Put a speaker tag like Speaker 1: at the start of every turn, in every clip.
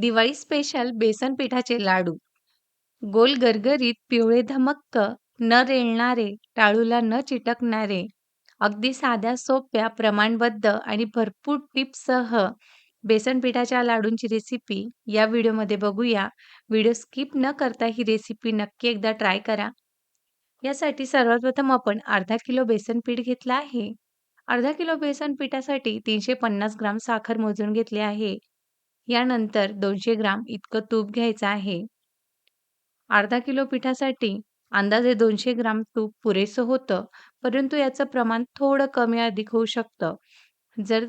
Speaker 1: Diwali special बेसन पिठाचे लाडू. गोल गरगरीत पिवळे धमक्क न रेलणारे टाळूला न चिटकणारे अगदी साध्या सोप्या प्रमाणबद्ध आणि भरपूर टिप्ससह बेसन पिठाच्या लाडूंची रेसिपी या व्हिडिओमध्ये बघूया. व्हिडिओ स्किप न करता ही रेसिपी नक्की एकदा ट्राय करा. यासाठी सर्वात प्रथम आपण अर्धा किलो बेसन पीठ घेतलं आहे. अर्धा किलो बेसन पिठासाठी तीनशे पन्नास ग्राम साखर मोजून घेतली आहे. यानंतर दोनशे ग्राम इतकं तूप घ्यायचं आहे. अर्धा किलो पिठासाठी अंदाजे दोनशे ग्राम तूप पुरेसं होतं परंतु याचं प्रमाण थोडं कमी अधिक होऊ शकतं. जर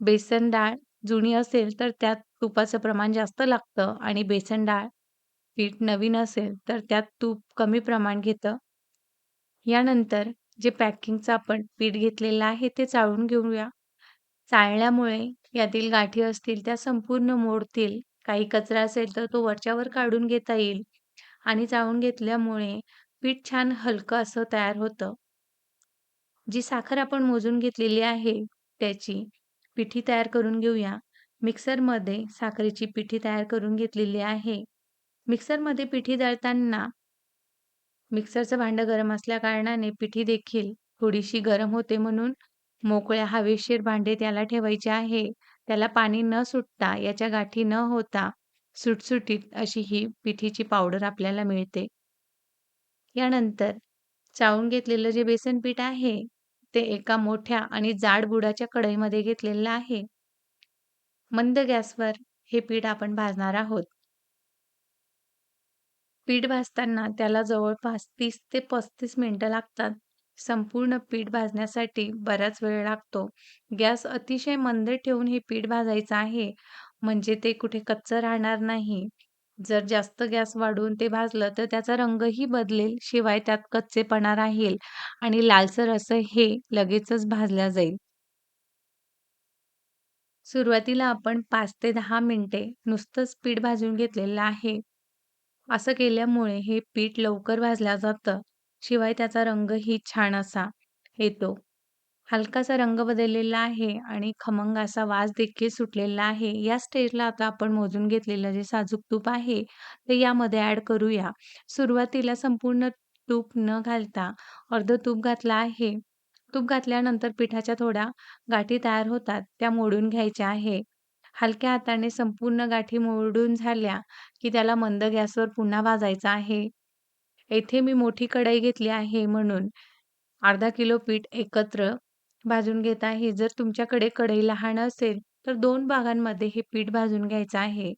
Speaker 1: बेसन डाळ जुनी असेल तर त्यात तुपाचं प्रमाण जास्त लागतं आणि बेसन डाळ पीठ नवीन असेल तर त्यात तूप कमी प्रमाण घेतं. यानंतर जे पॅकिंगचं आपण पीठ घेतलेलं आहे ते चाळून घेऊया. चाळल्यामुळे यातील गाठी असतील त्या संपूर्ण मोडतील. काही कचरा असेल तर तो वरच्यावर काढून घेता येईल आणि चाळून घेतल्यामुळे पीठ छान हलकं असं तयार होतं. जी साखर आपण मोजून घेतलेली आहे त्याची पिठी तयार करून घेऊया. मिक्सरमध्ये साखरेची पिठी तयार करून घेतलेली आहे. मिक्सरमध्ये पिठी दळताना मिक्सरचं भांडं गरम असल्या कारणाने पिठी देखील थोडीशी गरम होते म्हणून मोकळ्या हवेशीर भांडे त्याला ठेवायचे आहे. त्याला पाणी न सुटता याच्या गाठी न होता सुटसुटीत अशी ही पिठीची पावडर आपल्याला मिळते. यानंतर चाळून घेतलेलं जे बेसन पीठ आहे ते एका मोठ्या आणि जाड बुडाच्या कढईमध्ये घेतलेलं आहे. मंद गॅसवर हे पीठ आपण भाजणार आहोत. पीठ भाजताना त्याला जवळपास तीस ते पस्तीस मिनिटं लागतात. संपूर्ण पीठ भाजण्यासाठी बराच वेळ लागतो. गॅस अतिशय मंद ठेवून हे पीठ भाजायचं आहे. म्हणजे ते कुठे कच्चं राहणार नाही. जर जास्त गॅस वाढवून ते भाजलं तर त्याचा रंगही बदलेल शिवाय त्यात कच्चेपणा राहील आणि लालसर असं हे लगेचच भाजल्या जाईल. सुरुवातीला आपण पाच ते दहा मिनिटे नुसतंच पीठ भाजून घेतलेलं आहे. असं केल्यामुळे हे पीठ लवकर भाजलं जातं. शिवाय त्याचा रंगही छान असा येतो. हलकासा रंग बदललेला आहे आणि खमंग असा वास देखील सुटलेला आहे. या स्टेजला आता आपण मोजून घेतलेलं जे साजूक तूप आहे ते यामध्ये ऍड करूया. सुरुवातीला संपूर्ण तूप न घालता अर्ध तूप घातलं आहे. तूप घातल्यानंतर पिठाच्या थोड्या गाठी तयार होतात त्या मोडून घ्यायच्या आहे. हलक्या हाताने संपूर्ण गाठी मोडून झाल्या की त्याला मंद गॅसवर पुन्हा भाजायचा आहे. येथे मी मोठी कढई घेतली आहे म्हणून. अर्धा किलो पीठ एकत्र भाजून घेत आहे. जर तुमच्याकडे कढई लहान असेल तर दोन भागांमध्ये हे पीठ भाजून घ्यायचं आहे.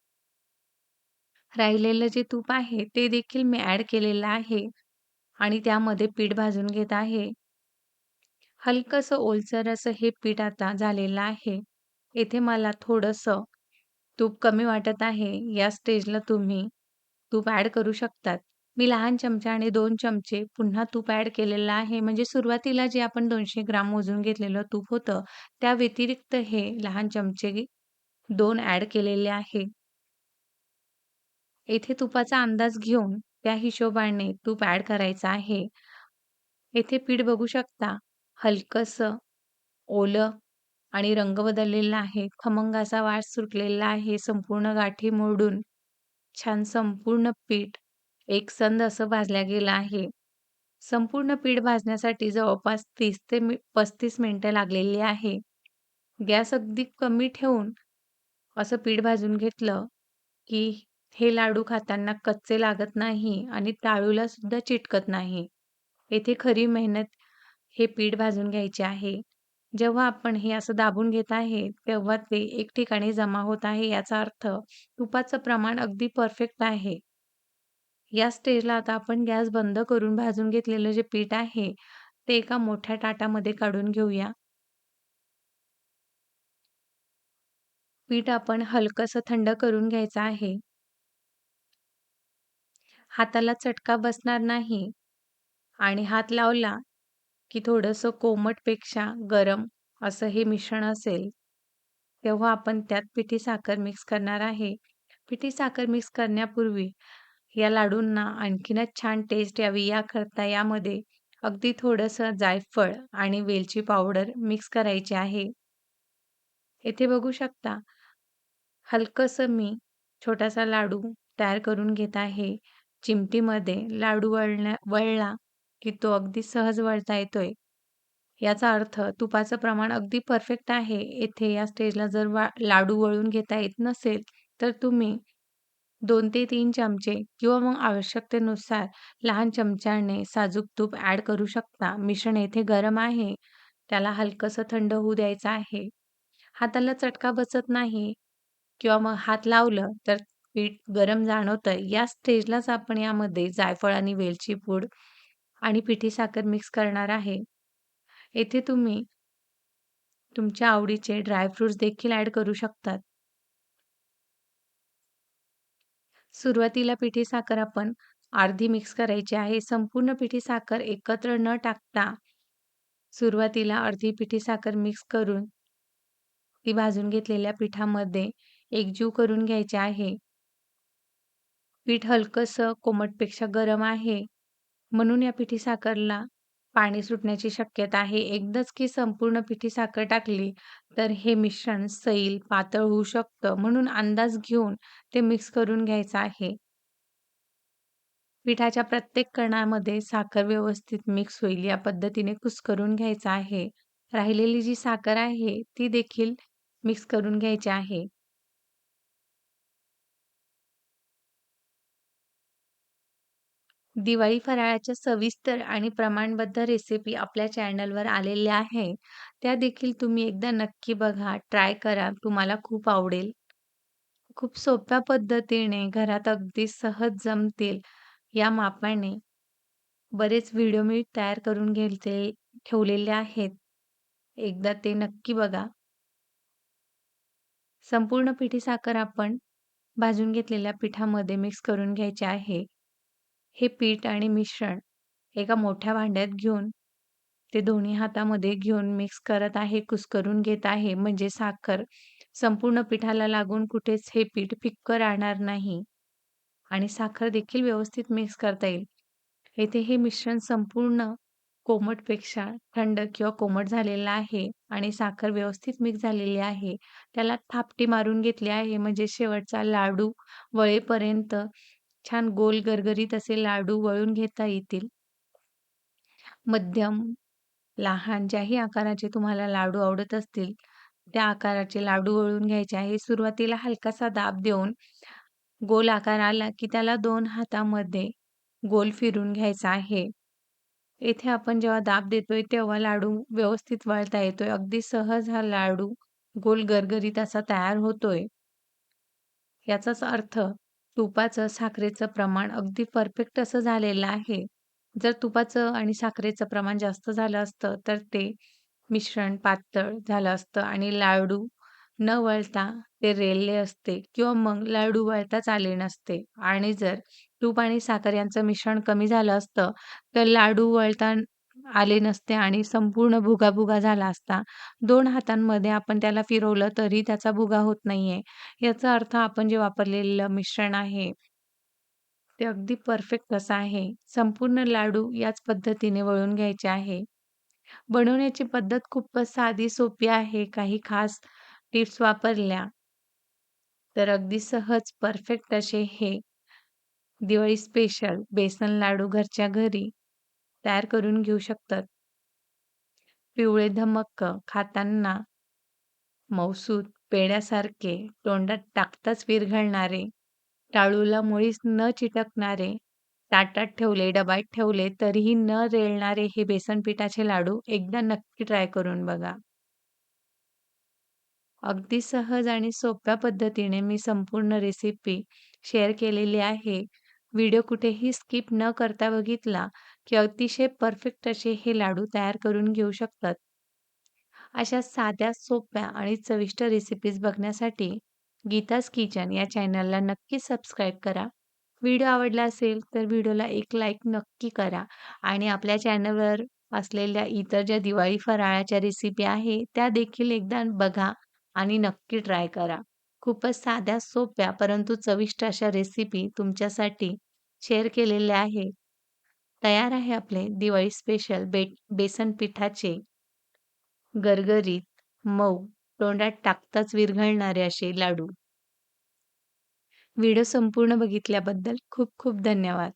Speaker 1: राहिलेलं जे तूप आहे ते देखील मी ऍड केलेलं आहे आणि त्यामध्ये पीठ भाजून घेत आहे. हलकंसं ओलसर असं हे पीठ आता झालेलं आहे. येथे मला थोडंसं तूप कमी वाटत आहे. या स्टेजला तुम्ही तूप ऍड करू शकतात. मी लहान चमचा आणि दोन चमचे पुन्हा तूप ॲड केलेलं आहे. म्हणजे सुरुवातीला जे आपण दोनशे ग्राम मोजून घेतलेलं तूप होतं त्या व्यतिरिक्त हे लहान चमचे दोन ॲड केलेले आहे. येथे तुपाचा अंदाज घेऊन त्या हिशोबाने तूप ॲड करायचं आहे. येथे पीठ बघू शकता हलकस ओलं आणि रंग बदललेला आहे. खमंग असा वास सुटलेला आहे. संपूर्ण गाठी मोडून छान संपूर्ण पीठ एक संद असं भाजल्या गेलं आहे. संपूर्ण पीठ भाजण्यासाठी जवळपास तीस ते पस्तीस मिनिटं लागलेली आहे. गॅस अगदी कमी ठेवून असं पीठ भाजून घेतलं की हे लाडू खाताना कच्चे लागत नाही आणि टाळूला सुद्धा चिटकत नाही. येथे खरी मेहनत हे पीठ भाजून घ्यायचे आहे. जेव्हा आपण हे असं दाबून घेत आहे तेव्हा ते एक ठिकाणी जमा होत आहे याचा अर्थ तुपाचं प्रमाण अगदी परफेक्ट आहे. या स्टेजला आता आपण गॅस बंद करून भाजून घेतलेलं जे पीठ आहे ते एका मोठ्या ताटामध्ये काढून घेऊया. पीठ आपण हलकस थंड करून घ्यायचं आहे. हाताला चटका बसणार नाही आणि हात लावला की थोडंसं कोमटपेक्षा गरम असं हे मिश्रण असेल तेव्हा आपण त्यात पिठी साखर मिक्स करणार आहे. पिठी साखर मिक्स करण्यापूर्वी या लाडूंना आणखीनच छान टेस्ट यावी याकरता यामध्ये अगदी थोडंसं जायफळ आणि वेलची पावडर मिक्स करायची आहे येथे बघू शकता हलकंसं मी छोटासा लाडू तयार करून घेत आहे. चिमटीमध्ये लाडू वळण्या वळला की तो अगदी सहज वळता येतोय. याचा अर्थ तुपाचं प्रमाण अगदी परफेक्ट आहे. येथे या स्टेजला जर वा लाडू वळून घेता येत नसेल, तर तुम्ही 2 ते 3 चमचे किंवा मग आवश्यकतेनुसार लहान चमच्याने साजूक तूप ॲड करू शकता. मिश्रण येथे गरम आहे. त्याला हलकंसं थंड होऊ द्यायचं आहे. हाताला चटका बसत नाही किंवा मग हात लावलं तर पीठ गरम जाणवतं या स्टेजलाच आपण यामध्ये जायफळ आणि वेलची पूड आणि पिठी साखर मिक्स करणार आहे. येथे तुम्ही तुमच्या आवडीचे ड्रायफ्रुट्स देखील ॲड करू शकतात. सुरुवातीला पिठी साखर आपण अर्धी मिक्स करायची आहे. संपूर्ण पिठी साखर एकत्र न टाकता सुरुवातीला अर्धी पिठी साखर मिक्स करून ती भाजून घेतलेल्या पिठामध्ये एकजीव करून घ्यायचे आहे. पीठ हलकंसं कोमटपेक्षा गरम आहे. म्हणून या पिठी साखरला पाणी सुटण्याची शक्यता आहे. एकदाच की संपूर्ण पिठी साखर टाकली तर हे मिश्रण सैल, पातळ होऊ शकतं. म्हणून अंदाज घेऊन ते मिक्स करून घ्यायचं आहे. पिठाच्या प्रत्येक कणामध्ये साखर व्यवस्थित मिक्स होईल या पद्धतीने कुस्करून घ्यायचं आहे. राहिलेली जी साखर आहे ती देखील मिक्स करून घ्यायची आहे. दिवाळी फराळाच्या सविस्तर आणि प्रमाणबद्ध रेसिपी आपल्या चॅनलवर आलेल्या आहे. त्या देखील तुम्ही एकदा नक्की बघा, ट्राय करा. तुम्हाला खूप आवडेल. खूप सोप्या पद्धतीने घरात अगदी सहज जमतील या मापाने बरेच व्हिडिओ मी तयार करून घेतले ठेवलेले आहेत. एकदा ते नक्की बघा. संपूर्ण पिठी साखर आपण भाजून घेतलेल्या पिठामध्ये मिक्स करून घ्यायचे आहे. हे पीठ आणि मिश्रण एका मोठ्या भांड्यात घेऊन ते दोन्ही हातामध्ये घेऊन मिक्स करत आहे, कुस्करून घेत आहे. म्हणजे साखर संपूर्ण पिठाला लागून कुठेच हे पीठ फिक्कं राहणार नाही आणि साखर देखील व्यवस्थित मिक्स करता येईल. येथे हे मिश्रण संपूर्ण कोमटपेक्षा थंड किंवा कोमट झालेलं आहे आणि साखर व्यवस्थित मिक्स झालेली आहे. त्याला थापटी मारून घेतली आहे म्हणजे शेवटचा लाडू वळेपर्यंत छान गोल गरगरीत असे लाडू वळून घेता येतील. मध्यम, लहान ज्याही आकाराचे तुम्हाला लाडू आवडत असतील, त्या आकाराचे लाडू वळून घ्यायचे आहे. सुरुवातीला हलकासा दाब देऊन गोल आकार आला की त्याला दोन हातामध्ये गोल फिरून घ्यायचा आहे. येथे आपण जेव्हा दाब देतोय तेव्हा लाडू व्यवस्थित वळता येतोय. अगदी सहज हा लाडू गोल गरगरीत असा तयार होतोय. याचाच अर्थ तुपाचं, साखरेचं प्रमाण अगदी परफेक्ट असं झालेलं आहे. जर तुपाचं आणि साखरेचं प्रमाण जास्त झालं असतं, तर ते मिश्रण पातळ झालं असतं आणि लाडू न वळता ते रेलले असते किंवा मग लाडू वळताच आले नसते आणि जर तूप आणि साखर यांचं मिश्रण कमी झालं असतं, तर लाडू वळता आले नसते आणि संपूर्ण भुगा-भुगा झाला असता. दोन हातांमध्ये आपण त्याला फिरवलं तरी त्याचा भुगा होत नाहीये. याचा अर्थ आपण जे वापरलेलं मिश्रण आहे ते अगदी परफेक्ट कसं आहे. संपूर्ण लाडू याच पद्धतीने वळून घ्यायचे आहे. बनवण्याची पद्धत खूपच साधी सोपी आहे. काही खास टिप्स वापरल्या तर अगदी सहज परफेक्ट असे हे दिवाळी स्पेशल बेसन लाडू घरच्या घरी तयार करून घेऊ शकतात. पिवळे धमक्क, खाताना मऊसूत, पेढ्यासारखे, तोंडात टाकताच विरघळणारे, टाळूला मुळीच न चिटकणारे, ताटात ठेवले, डब्यात ठेवले तरीही न रेलणारे हे बेसन पिठाचे लाडू एकदा नक्की ट्राय करून बघा. अगदी सहज आणि सोप्या पद्धतीने मी संपूर्ण रेसिपी शेअर केलेली आहे. व्हिडिओ कुठेही स्किप न करता बघितला की अतिशय परफेक्ट असे हे लाडू तयार करून घेऊ शकतात. अशा साध्या, सोप्या आणि चविष्ट रेसिपीज बघण्यासाठी गीताज किचन या चॅनलला नक्की सबस्क्राईब करा. व्हिडिओ आवडला असेल तर व्हिडिओला एक लाईक नक्की करा आणि आपल्या चॅनलवर असलेल्या इतर ज्या दिवाळी फराळाच्या रेसिपी आहे त्या देखील एकदा बघा आणि नक्की ट्राय करा. खूपच साध्या, सोप्या परंतु चविष्ट अशा रेसिपी तुमच्यासाठी शेअर केलेल्या आहे. तयार आहे आपले दिवाळी स्पेशल बे बेसन पिठाचे गरगरीत, मऊ, तोंडात टाकताच विरघळणारे असे लाडू. व्हिडिओ संपूर्ण बघितल्याबद्दल खूप खूप धन्यवाद